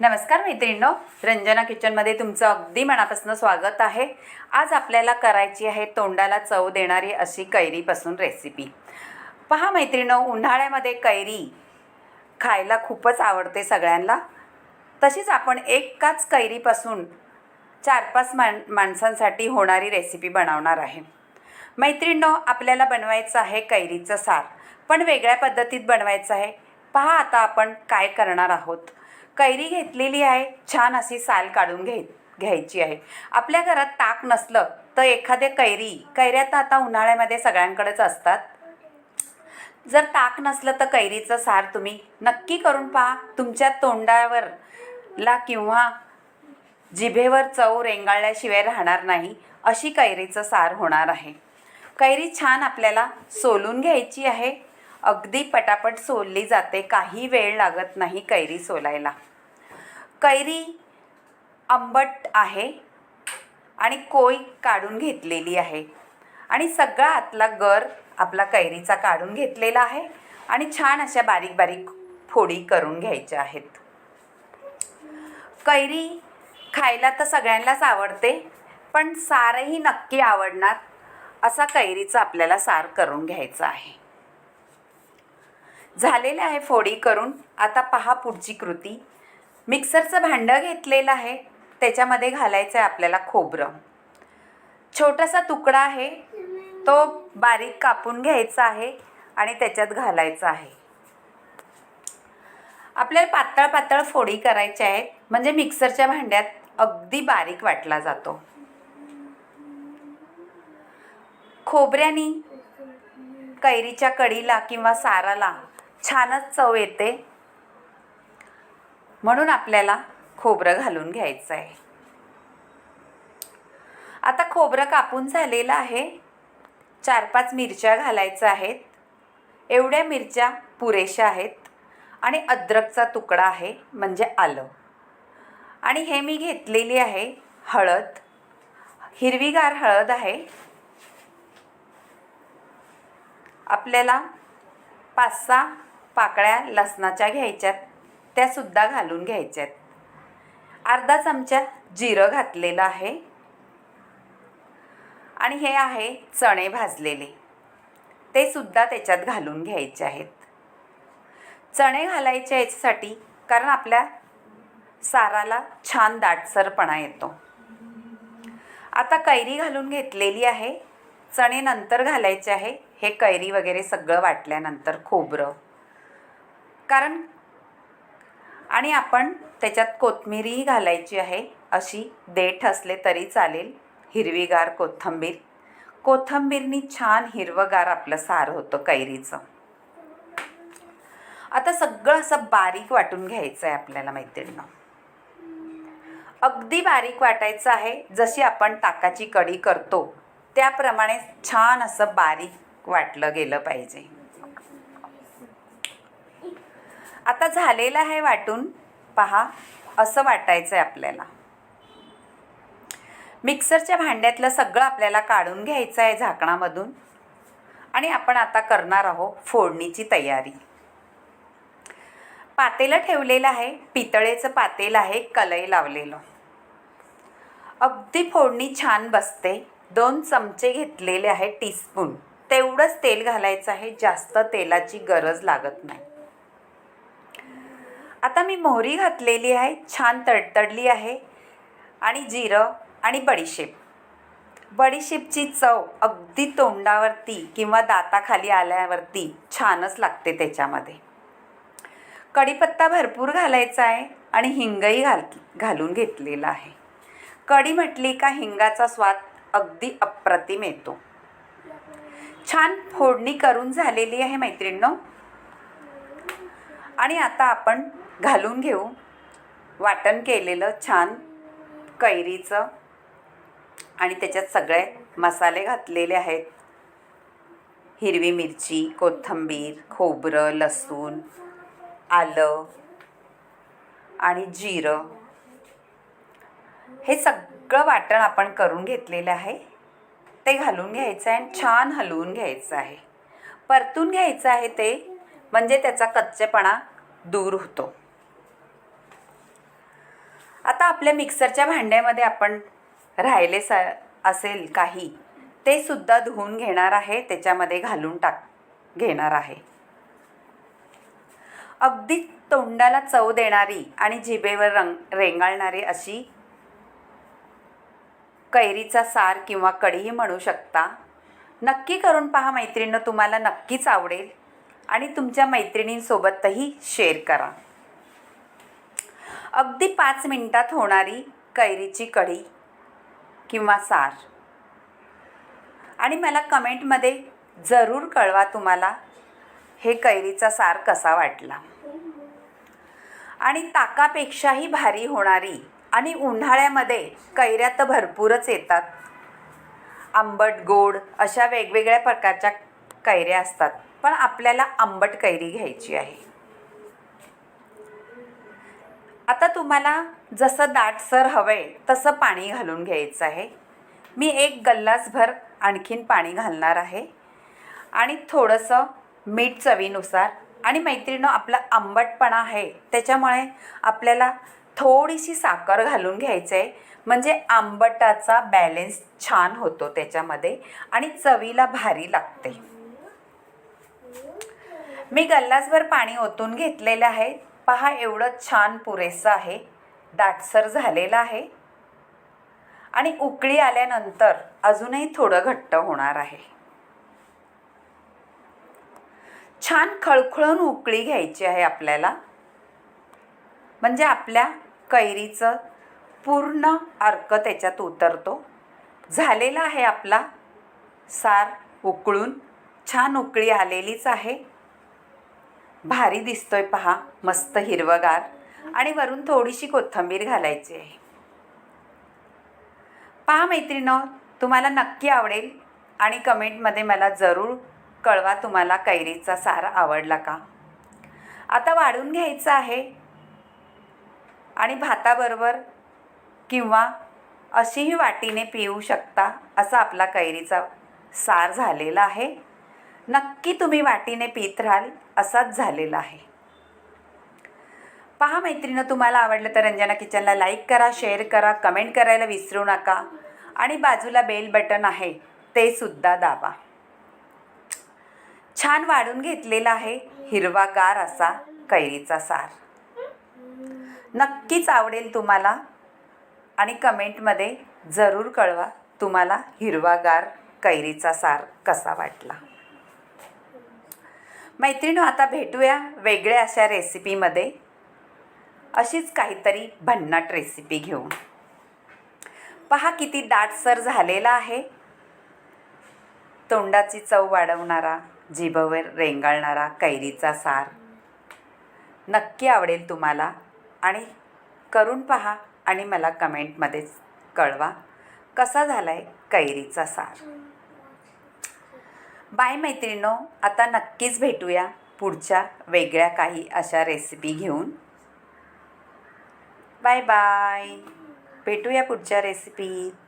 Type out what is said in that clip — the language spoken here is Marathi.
नमस्कार मैत्रिणींनो रंजना किचनमध्ये तुमचं अगदी मनापासून स्वागत आहे. आज आपल्याला करायची आहे तोंडाला चव देणारी अशी कैरीपासून रेसिपी पहा मैत्रिणींनो उन्हाळ्यामध्ये कैरी खायला खूपच आवडते सगळ्यांना. तशीच आपण एकाच कैरीपासून चार पाच मान माणसांसाठी होणारी रेसिपी बनवणार आहे. मैत्रिणींनो आपल्याला बनवायचं आहे कैरीचं सार पण वेगळ्या पद्धतीत बनवायचं आहे. पहा आता आपण काय करणार आहोत. कैरी घेतलेली आहे छान अशी साल काढून घे घ्यायची आहे. आपल्या घरात ताक नसलं तर एखाद्या कैरी कैऱ्या तर आता उन्हाळ्यामध्ये सगळ्यांकडेच असतात. जर ताक नसलं तर कैरीचं सार तुम्ही नक्की करून पहा. तुमच्या तोंडावर ला किंवा जिभेवर चव रेंगाळल्याशिवाय राहणार नाही अशी कैरीचं सार होणार आहे. कैरी छान आपल्याला सोलून घ्यायची आहे. अगदी पटापट सोलली जाते काही वेळ लागत नाही कैरी सोलायला. कैरी आंबट आहे आणि कोय काढून घेतलेली आहे. आणि सगळा आतला गर आपला कैरीचा काढून घेतलेला आहे आणि छान अशा बारीक बारीक फोडी करून घ्यायच्या आहेत. कैरी खायला तर सगळ्यांनाच आवडते पण सारही नक्की आवडणार असा कैरीचा आपल्याला सार करून घ्यायचा आहे. झालेलं आहे फोडी करून. आता पहा पुढची कृती. मिक्सरचं भांडं घेतलेलं आहे. त्याच्यामध्ये घालायचं आहे आपल्याला खोबरं. छोटासा तुकडा आहे. तो बारीक कापून घ्यायचा आहे आणि त्याच्यात घालायचा आहे. आपल्याला पातळ पातळ फोडी करायच्या आहेत. म्हणजे मिक्सरच्या भांड्यात अगदी बारीक वाटला जातो. खोबऱ्यानी कैरीच्या कडीला किंवा साराला छानच चव येते. म्हणून आपल्याला खोबरं घालून घ्यायचं आहे आता खोबरं कापून झालेलं आहे. चार पाच मिरच्या घालायच्या आहेत. एवढ्या मिरच्या पुरेशा आहेत. आणि अद्रकचा तुकडा आहे म्हणजे आलं. आणि हे मी घेतलेली आहे हळद. हिरवीगार हळद आहे. आपल्याला पाच सहा पाकळ्या लसणाच्या घ्यायच्यात त्यासुद्धा घालून घ्यायच्यात. अर्धा चमचा जिरं घातलेलं आहे. आणि हे आहे चणे भाजलेले. ते सुद्धा त्याच्यात घालून घ्यायचे आहेत. चणे घालायचे याच्यासाठी कारण आपल्या साराला छान दाटसरपणा येतो. आता कैरी घालून घेतलेली आहे. चणे नंतर घालायचे आहे. हे कैरी वगैरे सगळं वाटल्यानंतर खोबरं. कारण आणि आपण त्याच्यात कोथमिरीही घालायची आहे. अशी देठ असले तरी चालेल. हिरवीगार कोथंबीर. कोथंबीरनी छान हिरवगार आपलं सार होतं कैरीचं. आता सगळं असं बारीक वाटून घ्यायचं आहे आपल्याला मैत्रिणीनं. अगदी बारीक वाटायचं आहे. जशी आपण ताकाची कढी करतो त्याप्रमाणे छान असं बारीक वाटलं गेलं पाहिजे. आता झालेलं आहे वाटून पहा असं वाटायचं आहे आपल्याला. मिक्सरच्या भांड्यातलं सगळं आपल्याला काढून घ्यायचं आहे झाकणामधून. आणि आपण आता करणार आहोत फोडणीची तयारी. पातेलं ठेवलेलं आहे पितळेचं पातेलं आहे कलई लावलेलं. अगदी फोडणी छान बसते. दोन चमचे घेतलेले आहे टीस्पून. तेवढंच तेल घालायचं आहे जास्त तेलाची गरज लागत नाही. आता मी मोहरी घातलेली आहे छान तडतडली आहे. आणि जिरं आणि बडीशेप. बडीशेपची चव अगदी तोंडावरती किंवा दाताखाली आल्यावरती छानच लागते त्याच्यामध्ये. कढीपत्ता भरपूर घालायचा आहे आणि हिंगही घाल घालून घेतलेला आहे. कढी म्हटली का हिंगाचा स्वाद अगदी अप्रतिम येतो. छान फोडणी करून झालेली आहे मैत्रिणींनो. आणि आता आपण घालून घेऊ. वाटण केलेलं छान कैरीचं. आणि त्याच्यात सगळे मसाले घातलेले आहेत. हिरवी मिरची कोथिंबीर खोबरं लसूण आलं आणि जिरं. हे सगळं वाटण आपण करून घेतलेलं आहे. ते घालून घ्यायचं आहे आणि छान हलवून घ्यायचं आहे. परतून घ्यायचं आहे ते म्हणजे त्याचा कच्चेपणा दूर होतो. आता आपल्या मिक्सरच्या भांड्यामध्ये आपण राहिले सा असेल काही ते सुद्धा धुवून घेणार आहे त्याच्यामध्ये घालून टाक घेणार आहे. अगदी तोंडाला चव देणारी आणि जिभेवर रंग रेंगाळणारी अशी कैरीचा सार किंवा कढीही म्हणू शकता. नक्की करून पहा मैत्रिणीनं तुम्हाला नक्कीच आवडेल आणि तुमच्या मैत्रिणींसोबतही शेअर करा. अगदी पाच मिनटात होणारी कैरीची कढी किंवा सार. आणि मला कमेंटमध्ये जरूर कळवा तुम्हाला हे कैरीचा सार कसा वाटला. आणि ताकापेक्षाही भारी होणारी आणि उन्हाळ्यामध्ये कैऱ्या तर भरपूरच येतात. आंबट गोड अशा वेगवेगळ्या प्रकारच्या कैऱ्या असतात. पण आपल्याला आंबट कैरी घ्यायची आहे. आता तुम्हाला जसं दाटसर हवं आहे तसं पाणी घालून घ्यायचं आहे. मी एक गल्लासभर आणखीन पाणी घालणार आहे. आणि थोडंसं मीठ चवीनुसार. आणि मैत्रिणं आपला आंबटपणा आहे त्याच्यामुळे आपल्याला थोडीशी साखर घालून घ्यायचं आहे म्हणजे आंबटाचा बॅलेन्स छान होतो त्याच्यामध्ये आणि चवीला भारी लागते. मी गल्लासभर पाणी ओतून घेतलेलं आहे. पहा एवढं छान पुरेसं आहे. दाटसर झालेलं आहे. आणि उकळी आल्यानंतर अजूनही थोडं घट्ट होणार आहे. छान खळखळून उकळी घ्यायची आहे आपल्याला. म्हणजे आपल्या कैरीचं पूर्ण अर्क त्याच्यात उतरतो. झालेला आहे आपला सार उकळून. छान उकळी आलेलीच आहे. भारी दिसतोय पहा मस्त हिरवगार. आणि वरून थोडीशी कोथिंबीर घालायची आहे. पहा मैत्रिणं तुम्हाला नक्की आवडेल आणि कमेंटमध्ये मला जरूर कळवा तुम्हाला कैरीचा सार आवडला का. आता वाढून घ्यायचं आहे. आणि भाताबरोबर किंवा अशीही वाटीने पिऊ शकता असा आपला कैरीचा सार झालेला आहे. नक्की तुम्ही वाटीने पित राहाल. असाच झालेला आहे. पहा मैत्रिणं तुम्हाला आवडलं तर रंजना किचनला लाईक करा शेअर करा कमेंट करायला विसरू नका. आणि बाजूला बेल बटन आहे ते सुद्धा दाबा. छान वाढून घेतलेला आहे हिरवागार असा कैरीचा सार. नक्कीच आवडेल तुम्हाला. आणि कमेंटमध्ये जरूर कळवा तुम्हाला हिरवागार कैरीचा सार कसा वाटला. मैत्रिणी आता भेटूया वेगळ्या अशा रेसिपीमध्ये. अशीच काहीतरी भन्नाट रेसिपी घेऊन. पहा किती दाटसर झालेला आहे. तोंडाची चव वाढवणारा जिभेवर रेंगाळणारा कैरीचा सार. नक्की आवडेल तुम्हाला. आणि करून पहा आणि मला कमेंटमध्येच कळवा कसा झाला आहे कैरीचा सार. बाय मैत्रिणो आता नक्कीच भेटूया पुढच्या वेगळ्या काही अशा रेसिपी घेऊन. Bye bye. भेटूया पुढच्या रेसिपीत